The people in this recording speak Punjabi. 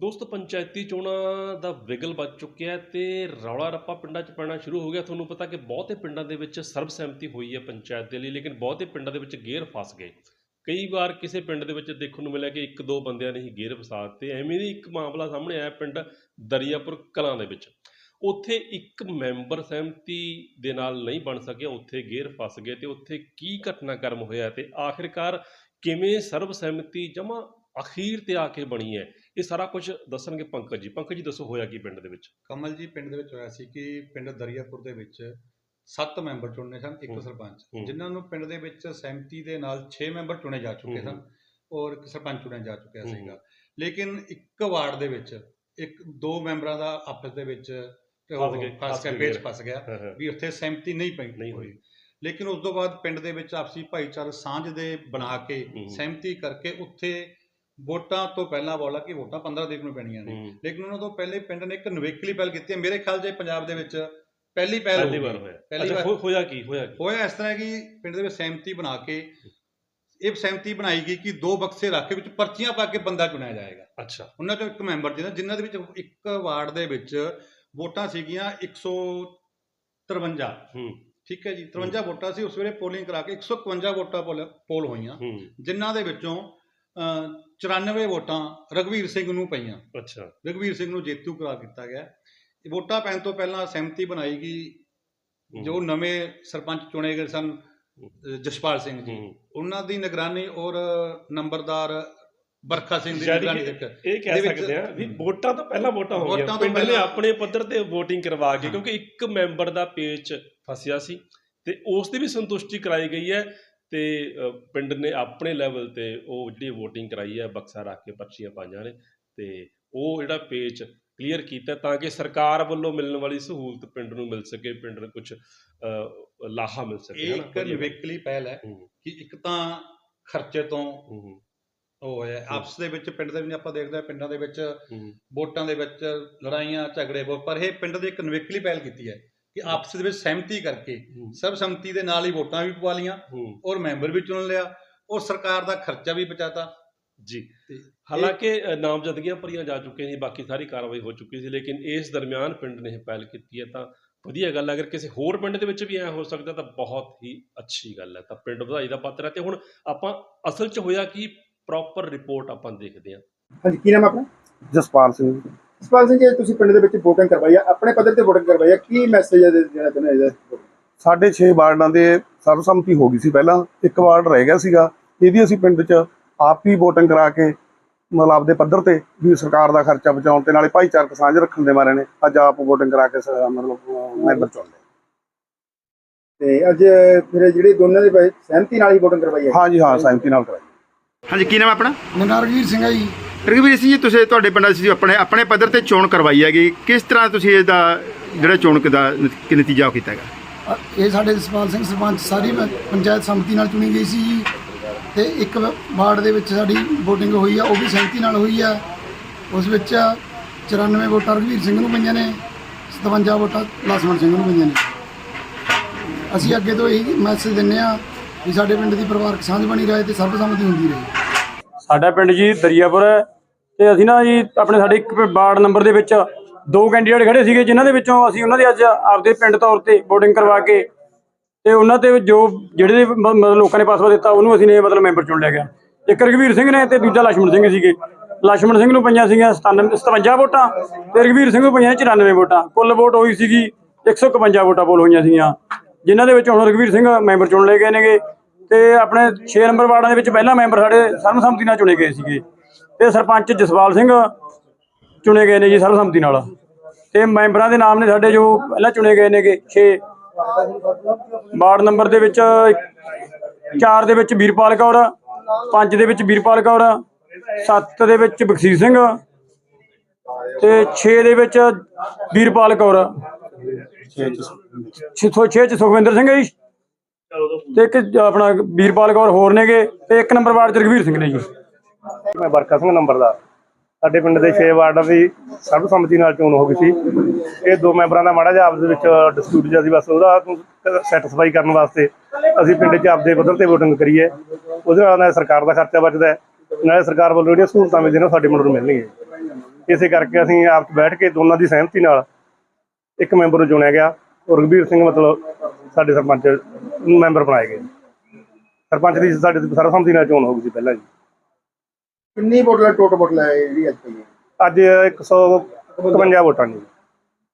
ਦੋਸਤੋ, ਪੰਚਾਇਤੀ ਚੋਣਾਂ ਦਾ ਵਿਗਲ ਵੱਜ ਚੁੱਕਿਆ ਹੈ ਤੇ ਰੌਲਾ ਰੱਪਾ ਪਿੰਡਾਂ 'ਚ ਪੈਣਾ ਸ਼ੁਰੂ ਹੋ ਗਿਆ। ਤੁਹਾਨੂੰ ਪਤਾ ਕਿ ਬਹੁਤੇ ਪਿੰਡਾਂ ਦੇ ਵਿੱਚ ਸਰਬਸਹਿਮਤੀ ਹੋਈ ਹੈ ਪੰਚਾਇਤ ਦੇ ਲਈ, ਲੇਕਿਨ ਬਹੁਤੇ ਪਿੰਡਾਂ ਦੇ ਵਿੱਚ ਗੇਰ ਫਸ ਗਏ। ਕਈ ਵਾਰ ਕਿਸੇ ਪਿੰਡ ਦੇ ਵਿੱਚ ਦੇਖਣ ਨੂੰ ਮਿਲਿਆ ਕਿ ਇੱਕ ਦੋ ਬੰਦਿਆਂ ਨੇ ਹੀ ਗੇਰ ਫਸਾ ਦਿੱਤੇ। ਐਵੇਂ ਦੀ ਇੱਕ ਮਾਮਲਾ ਸਾਹਮਣੇ ਆਇਆ ਪਿੰਡ ਦਰਿਆਪੁਰ ਕਲਾਂ ਦੇ ਵਿੱਚ। ਉੱਥੇ ਇੱਕ ਮੈਂਬਰ ਸਹਿਮਤੀ ਦੇ ਨਾਲ ਨਹੀਂ ਬਣ ਸਕਿਆ, ਉੱਥੇ ਗੇਰ ਫਸ ਗਏ ਤੇ ਉੱਥੇ ਕੀ ਘਟਨਾਕ੍ਰਮ ਹੋਇਆ ਤੇ ਆਖਿਰਕਾਰ ਕਿਵੇਂ ਸਰਬਸਹਿਮਤੀ ਜਮਾ ਅਖੀਰ ਤੇ ਆ ਕੇ ਬਣੀ ਹੈ? ਇਹ ਸਾਰਾ ਕੁਝ ਦੱਸਣਗੇ ਪੰਕਜ ਜੀ ਪੰਕਜ ਜੀ ਦੱਸੋ ਹੋਇਆ ਕੀ ਪਿੰਡ ਦੇ ਵਿੱਚ ਕਮਲ ਜੀ ਪਿੰਡ ਦੇ ਵਿੱਚ ਹੋਇਆ ਸੀ ਕਿ ਪਿੰਡ ਦਰਿਆਪੁਰ ਦੇ ਵਿੱਚ ਸੱਤ ਮੈਂਬਰ ਚੁਣਨੇ ਸਨ ਇੱਕ ਸਰਪੰਚ। ਜਿਨ੍ਹਾਂ ਨੂੰ ਪਿੰਡ ਦੇ ਵਿੱਚ ਸਹਿਮਤੀ ਦੇ ਨਾਲ 6 ਮੈਂਬਰ ਚੁਣੇ ਜਾ ਚੁੱਕੇ ਸਨ ਔਰ ਇੱਕ ਸਰਪੰਚ ਚੁਣਿਆ ਜਾ ਚੁੱਕਿਆ ਸੀਗਾ ਲੇਕਿਨ ਇੱਕ ਵਾਰਡ ਦੇ ਵਿੱਚ ਇੱਕ ਦੋ ਮੈਂਬਰਾਂ ਦਾ ਆਪਸ ਦੇ ਵਿੱਚ ਫਸ ਕੇ। ਪੇਚ ਫਸ ਗਿਆ। ਵੀ ਉੱਥੇ ਸਹਿਮਤੀ ਨਹੀਂ ਪਈ ਨਹੀਂ ਹੋਈ। ਲੇਕਿਨ ਉਸ ਤੋਂ ਬਾਅਦ ਪਿੰਡ ਦੇ ਵਿੱਚ ਆਪਸੀ ਭਾਈਚਾਰਾ ਸਾਂਝ ਦੇ ਬਣਾ ਕੇ। ਸਹਿਮਤੀ ਕਰਕੇ ਉੱਥੇ ਵੋਟਾਂ ਤੋਂ ਪਹਿਲਾਂ ਬੋਲਾ ਕਿ ਵੋਟਾਂ 15 ਤਰੀਕ ਨੂੰ ਪੈਣੀਆਂ ਨੇ। ਲੇਕਿਨ ਉਹਨਾਂ ਤੋਂ ਪਹਿਲੇ ਪਿੰਡ ਨੇ ਇੱਕ ਨਵੇਕਲੀ ਪਹਿਲ ਕੀਤੀ ਹੈ। ਮੇਰੇ ਖਿਆਲ 'ਚ ਪੰਜਾਬ ਦੇ ਵਿੱਚ ਪਹਿਲੀ ਪਹਿਲ ਪਹਿਲੀ। ਵਾਰ ਹੋਇਆ। ਪਹਿਲੀ ਵਾਰ ਹੋਇਆ ਕੀ ਹੋਇਆ ਕੀ? ਹੋਇਆ ਇਸ ਤਰ੍ਹਾਂ ਕਿ ਪਿੰਡ ਦੇ ਵਿੱਚ ਸਹਿਮਤੀ ਬਣਾ ਕੇ ਇਹ ਸਹਿਮਤੀ ਬਣਾਈ ਗਈ ਕਿ ਦੋ ਬਕਸੇ ਰੱਖ ਕੇ ਵਿੱਚ ਪਰਚੀਆਂ ਪਾ ਕੇ ਬੰਦਾ ਚੁਣਿਆ ਜਾਏਗਾ। ਅੱਛਾ। ਉਹਨਾਂ ਚੋਂ ਇੱਕ ਮੈਂਬਰ ਜਿਹਨਾਂ ਜਿਨ੍ਹਾਂ ਦੇ ਵਿੱਚ ਇੱਕ ਵਾਰਡ ਦੇ ਵਿੱਚ ਵੋਟਾਂ ਸੀਗੀਆਂ 153 ਹੂੰ। ਠੀਕ ਹੈ ਜੀ 53 ਵੋਟਾਂ ਸੀ। ਉਸ ਵੇਲੇ ਪੋਲਿੰਗ ਕਰਾ ਕੇ 151 ਵੋਟਾਂ ਪੋਲ ਹੋਈਆਂ। ਜਿਨ੍ਹਾਂ ਦੇ ਵਿੱਚੋਂ 94 ਵੋਟਾਂ ਰਘਵੀਰ ਸਿੰਘ ਨੂੰ ਪਈਆਂ ਅੱਛਾ ਰਘਵੀਰ ਸਿੰਘ ਨੂੰ ਜੇਤੂ ਕਰਾਰ ਕੀਤਾ ਗਿਆ ਇਹ ਵੋਟਾਂ ਪੈਣ ਤੋਂ ਪਹਿਲਾਂ ਸਹਿਮਤੀ ਬਣਾਈ ਗਈ। ਜੋ ਨਵੇਂ ਸਰਪੰਚ ਚੁਣੇ ਗਏ ਸਨ ਜਸਪਾਲ ਸਿੰਘ ਜੀ। ਉਹਨਾਂ ਦੀ ਨਿਗਰਾਨੀ ਔਰ ਨੰਬਰਦਾਰ ਬਰਖਾ ਸਿੰਘ ਦੀ ਨਿਗਰਾਨੀ ਵਿੱਚ ਇਹ ਕਹਿ ਸਕਦੇ ਆ ਵੀ ਵੋਟਾਂ ਤੋਂ ਪਹਿਲਾਂ ਵੋਟਾਂ ਹੋ ਗਈਆਂ ਪਹਿਲਾਂ- ਆਪਣੇ ਪੱਧਰ ਤੇ VOTING ਕਰਵਾ ਕੇ। ਕਿਉਂਕਿ ਇੱਕ ਮੈਂਬਰ ਦਾ ਪੇਚ ਫਸਿਆ ਸੀ ਤੇ ਉਸ ਦੀ ਵੀ ਸੰਤੁਸ਼ਟੀ ਕਰਾਈ ਗਈ ਹੈ ਤੇ ਪਿੰਡ ਨੇ ਆਪਣੇ ਲੈਵਲ ਤੇ ਉਹ ਜਿਹੜੀ VOTING ਕਰਾਈ ਹੈ ਬਕਸਾ ਰੱਖ ਕੇ ਪਰਚੀਆਂ ਪਾਈਆਂ ਨੇ ਤੇ ਉਹ ਜਿਹੜਾ ਪੇਚ ਕਲੀਅਰ ਕੀਤਾ ਤਾਂ ਕਿ ਸਰਕਾਰ ਵੱਲੋਂ ਮਿਲਣ ਵਾਲੀ ਸਹੂਲਤ ਪਿੰਡ ਨੂੰ ਮਿਲ ਸਕੇ ਪਿੰਡ ਨੂੰ ਕੁਝ ਲਾਹਾ ਮਿਲ ਸਕੇ ਇਹ? ਇੱਕ। ਨਿਵੇਕਲੀ ਪਹਿਲ ਹੈ ਹੂੰ, ਕਿ ਇੱਕ ਤਾਂ ਖਰਚੇ ਤੋਂ ਹੂੰ, ਹੂੰ, ਉਹ ਹੋਇਆ ਆਪਸ ਦੇ ਵਿੱਚ ਪਿੰਡ ਦੇ ਵਿੱਚ ਆਪਾਂ ਦੇਖਦੇ ਹਾਂ ਪਿੰਡਾਂ ਦੇ ਵਿੱਚ ਹੂੰ, ਵੋਟਾਂ ਦੇ ਵਿੱਚ ਲੜਾਈਆਂ ਝਗੜੇ ਪਰ ਇਹ ਪਿੰਡ ਦੇ ਇੱਕ ਨਿਵੇਕਲੀ ਪਹਿਲ ਕੀਤੀ ਹੈ। ਕਿ ਆਪਸ ਦੇ ਵਿੱਚ ਸਹਿਮਤੀ ਕਰਕੇ ਹੂੰ, ਸਰਬਸੰਮਤੀ ਦੇ ਨਾਲ ਹੀ ਵੋਟਾਂ ਵੀ ਪਵਾ ਲੀਆਂ ਔਰ ਮੈਂਬਰ ਵੀ ਚੁਣ ਲਿਆ ਔਰ ਸਰਕਾਰ ਦਾ ਖਰਚਾ ਵੀ ਬਚਾਤਾ। ਜੀ। ਹਾਲਾਂਕਿ ਨਾਮਜ਼ਦਗੀਆਂ ਭਰੀਆਂ ਜਾ ਚੁੱਕੀਆਂ ਸੀ ਬਾਕੀ ਸਾਰੀ ਕਾਰਵਾਈ ਹੋ ਚੁੱਕੀ ਸੀ ਲੇਕਿਨ ਇਸ ਦਰਮਿਆਨ ਪਿੰਡ ਨੇ ਇਹ ਪਹਿਲ ਕੀਤੀ ਹੈ ਤਾਂ ਵਧੀਆ ਗੱਲ ਹੈ ਅਗਰ ਕਿਸੇ ਹੋਰ ਪਿੰਡ ਦੇ ਵਿੱਚ ਵੀ ਐ ਹੋ ਸਕਦਾ ਤਾਂ ਬਹੁਤ ਹੀ ਅੱਛੀ ਗੱਲ ਹੈ ਤਾਂ ਪਿੰਡ ਵਧਾਈ ਦਾ ਪਾਤਰ ਹੈ। ਤੇ ਹੁਣ ਆਪਾਂ ਅਸਲ 'ਚ ਹੋਇਆ ਕੀ ਪ੍ਰੋਪਰ ਰਿਪੋਰਟ ਆਪਾਂ ਦੇਖਦੇ ਹਾਂ। ਹਾਂਜੀ ਕੀ ਨਾਮ ਆਪਣਾ? ਜਸਪਾਲ ਸਿੰਘ। ਸਪਾਲ ਸਿੰਘ ਜੀ ਤੁਸੀਂ ਪਿੰਡ ਦੇ ਵਿੱਚ VOTING ਕਰਵਾਈ ਆ। ਆਪਣੇ ਪੱਧਰ ਤੇ VOTING ਕਰਵਾਈ ਆ। ਕੀ ਮੈਸੇਜ ਹੈ ਦੇਣਾ ਚਾਹੁੰਦੇ ਹੋ ਇਹਦਾ ਸਾਡੇ 6 ਵਾਰਡਾਂ ਦੇ ਸਰਬਸੰਮਤੀ ਹੋ ਗਈ ਸੀ ਪਹਿਲਾਂ। ਇੱਕ ਵਾਰਡ ਰਹਿ ਗਿਆ ਸੀਗਾ। ਇਹਦੀ ਅਸੀਂ ਪਿੰਡ 'ਚ ਆਪ ਹੀ VOTING ਕਰਾ ਕੇ ਮਤਲਬ ਆਪਦੇ ਪੱਧਰ ਤੇ ਵੀ ਸਰਕਾਰ ਦਾ ਖਰਚਾ ਬਚਾਉਣ ਤੇ ਨਾਲੇ ਭਾਈਚਾਰਕ ਸਾਂਝ ਰੱਖਣ ਦੇ ਮਾਰੇ ਨੇ। ਅੱਜ ਆਪ VOTING ਕਰਾ ਕੇ ਮਤਲਬ ਮੈਂਬਰ ਚੁਣ ਤੇ ਅੱਜ ਫਿਰ ਜਿਹੜੇ ਦੋਨਾਂ ਦੇ ਭਾਈ ਸਹਿਮਤੀ ਨਾਲ ਹੀ VOTING ਕਰਵਾਈ ਹੈ। ਹਾਂ ਜੀ ਹਾਂ ਸਹਿਮਤੀ ਨਾਲ ਕਰਾਈ। ਹਾਂਜੀ ਕੀ ਨਾਮ ਹੈ ਆਪਣਾ? ਮਨਰਵੀਰ ਸਿੰਘ ਆ ਜੀ। ਰਘਵੀਰ ਸਿੰਘ ਜੀ, ਤੁਸੀਂ ਤੁਹਾਡੇ ਪਿੰਡ ਅਸੀਂ ਆਪਣੇ ਆਪਣੇ ਪੱਧਰ ਤੇ ਚੋਣ ਕਰਵਾਈ ਹੈਗੀ। ਕਿਸ ਤਰ੍ਹਾਂ ਤੁਸੀਂ ਇਹਦਾ ਜਿਹੜਾ ਚੋਣ ਦਾ ਨਤ- ਨਤੀਜਾ ਉਹ ਕੀਤਾ ਹੈਗਾ? ਇਹ ਸਾਡੇ ਜਸਪਾਲ ਸਿੰਘ ਸਰਪੰਚ ਸਾਰੀ ਪ- ਪੰਚਾਇਤ ਸੰਮਤੀ ਨਾਲ ਚੁਣੀ ਗਈ ਸੀ ਜੀ। ਤੇ ਇੱਕ ਵਾਰਡ ਦੇ ਵਿੱਚ ਸਾਡੀ VOTING ਹੋਈ ਆ, ਉਹ ਵੀ ਸਹਿਮਤੀ ਨਾਲ ਹੋਈ ਆ। ਉਸ ਵਿੱਚ 94 ਵੋਟਾਂ ਰਘਵੀਰ ਸਿੰਘ ਨੂੰ ਪਈਆਂ ਨੇ 57 ਵੋਟਾਂ ਲਸਮਣ ਸਿੰਘ ਨੂੰ ਪਈਆਂ ਨੇ। ਅਸੀਂ ਅੱਗੇ ਤੋਂ ਇਹੀ ਮੈਸੇਜ ਦਿੰਨੇ ਆ ਵੀ ਸਾਡੇ ਪਿੰਡ ਦੀ ਪਰਿਵਾਰਕ ਸਾਂਝ ਬਣੀ ਰਹੇ ਤੇ ਸਰਬਸੰਮਤੀ ਹੁੰਦੀ ਰਹੇ। ਸਾਡਾ ਪਿੰਡ ਜੀ ਦਰਿਆਪੁਰ ਹੈ ਤੇ ਅਸੀਂ ਨਾ ਜੀ ਆਪਣੇ ਸਾਡੇ ਇੱਕ ਵਾਰਡ ਨੰਬਰ ਦੇ ਵਿੱਚ ਦੋ ਕੈਂਡੀਡੇਟ ਖੜੇ ਸੀਗੇ, ਜਿਨ੍ਹਾਂ ਦੇ ਵਿੱਚੋਂ ਅਸੀਂ ਉਹਨਾਂ ਦੇ ਅੱਜ ਆਪਦੇ ਪਿੰਡ ਤੌਰ ਤੇ VOTING ਕਰਵਾ ਕੇ ਤੇ ਉਹਨਾਂ ਤੇ ਜੋ ਜਿਹੜੇ ਮਤਲਬ ਲੋਕਾਂ ਨੇ ਪਾਸਵਾ ਦਿੱਤਾ, ਉਹਨੂੰ ਅਸੀਂ ਨੇ ਮਤਲਬ ਮੈਂਬਰ ਚੁਣ ਲਿਆ ਗਿਆ। ਇੱਕ ਰਘਵੀਰ ਸਿੰਘ ਨੇ ਤੇ ਦੂਜਾ ਲక్ష్మణ ਸਿੰਘ ਸੀਗੇ। ਲక్ష్మణ ਸਿੰਘ ਨੂੰ ਪਈਆਂ ਸੀਗੀਆਂ 57 ਵੋਟਾਂ ਤੇ ਰਘਵੀਰ ਸਿੰਘ ਨੂੰ ਪਈਆਂ 94 ਵੋਟਾਂ। ਕੁੱਲ ਵੋਟ ਹੋਈ ਸੀਗੀ 151 ਵੋਟਾਂ ਬੋਲ ਹੋਈਆਂ ਸੀਗੀਆਂ, ਜਿਨ੍ਹਾਂ ਦੇ ਵਿੱਚ ਹੁਣ ਰਘਵੀਰ ਸਿੰਘ ਮੈਂਬਰ ਚੁਣ ਲਏ ਗਏ ਨੇਗੇ। ਤੇ ਆਪਣੇ 6 ਨੰਬਰ ਵਾਰਡਾਂ ਦੇ ਵਿੱਚ ਪਹਿਲਾ ਮੈਂਬਰ ਸਾਡੇ ਸਰਬਸੰਮਤੀ ਨਾਲ ਚੁਣੇ ਗਏ ਸੀਗੇ। ਤੇ ਸਰਪੰਚ ਜਸਪਾਲ ਸਿੰਘ ਚੁਣੇ ਗਏ ਨੇ ਜੀ ਸਰਬਸੰਮਤੀ ਨਾਲ। ਤੇ ਮੈਂਬਰਾਂ ਦੇ ਨਾਮ ਨੇ ਸਾਡੇ ਜੋ ਪਹਿਲਾਂ ਚੁਣੇ ਗਏ ਨੇਗੇ 6 ਵਾਰਡ ਨੰਬਰ ਦੇ ਵਿੱਚ 4 ਦੇ ਵਿੱਚ ਵੀਰਪਾਲ ਕੌਰ 5 ਦੇ ਵਿੱਚ ਵੀਰਪਾਲ ਕੌਰ 7 ਦੇ ਵਿੱਚ ਬਖਸ਼ੀਸ਼ ਸਿੰਘ ਤੇ 6 ਦੇ ਵਿੱਚ ਵੀਰਪਾਲ ਕੌਰ। 6 ਚ ਸੁਖਵਿੰਦਰ ਸਿੰਘ ਜੀ। ਤੇ ਇੱਕ ਆਪਣਾ ਵੀਰਪਾਲ ਕੌਰ ਹੋਰ ਨੇਗੇ ਤੇ ਇੱਕ ਨੰਬਰ ਵਾਰਡ ਚ ਰਘਵੀਰ ਸਿੰਘ ਨੇ ਜੀ ਮੈਂ ਬਰਕਾ ਸਿੰਘ ਨੰਬਰਦਾਰ ਸਾਡੇ ਪਿੰਡ ਦੇ 6 ਵਾਰਡਾਂ ਦੀ ਸਰਬਸੰਮਤੀ ਨਾਲ ਚੋਣ ਹੋ ਗਈ ਸੀ। ਇਹ ਦੋ ਮੈਂਬਰਾਂ ਦਾ ਮਾੜਾ ਜਿਹਾ ਆਪਸ ਦੇ ਵਿੱਚ ਡਿਸਪਿਊਟ ਜਿਹਾ ਸੀ ਬਸ ਉਹਦਾ ਸੈਟੀਸਫਾਈ ਕਰਨ ਵਾਸਤੇ ਅਸੀਂ ਪਿੰਡ 'ਚ ਆਪਦੇ ਪੱਧਰ ਤੇ VOTING ਕਰੀਏ। ਉਹਦੇ ਨਾਲ ਨਾ ਸਰਕਾਰ ਦਾ ਖਰਚਾ ਬਚਦਾ ਹੈ। ਨਾਲੇ ਸਰਕਾਰ ਵੱਲੋਂ ਜਿਹੜੀਆਂ ਸਹੂਲਤਾਂ ਮਿਲਦੀਆਂ ਸਾਡੇ ਮੁੰਡੇ ਨੂੰ ਮਿਲਣਗੀਆਂ। ਇਸੇ ਕਰਕੇ ਅਸੀਂ ਆਪ 'ਚ ਬੈਠ ਕੇ ਦੋਨਾਂ ਦੀ ਸਹਿਮਤੀ ਨਾਲ ਇੱਕ ਮੈਂਬਰ ਨੂੰ ਚੁਣਿਆ ਗਿਆ। ਔਰ ਰਘਬੀਰ ਸਿੰਘ ਮਤਲਬ ਸਾਡੇ ਸਰਪੰਚ ਮੈਂਬਰ ਬਣਾਏ ਗਏ। ਸਰਪੰਚ ਦੀ ਸਾਡੇ ਸਰਬਸੰਮਤੀ ਨਾਲ ਚੋਣ ਹੋ ਗਈ ਸੀ ਪਹਿਲਾਂ ਜੀ। ਕਿੰਨੀ ਬੋਤਲਾਂ ਟੋਟਲ ਬੋਤਲ ਹੈ ਜਿਹੜੀ ਅੱਜ ਪਈ ਹੈ? ਅੱਜ 151 ਵੋਟਾਂ ਨੇ।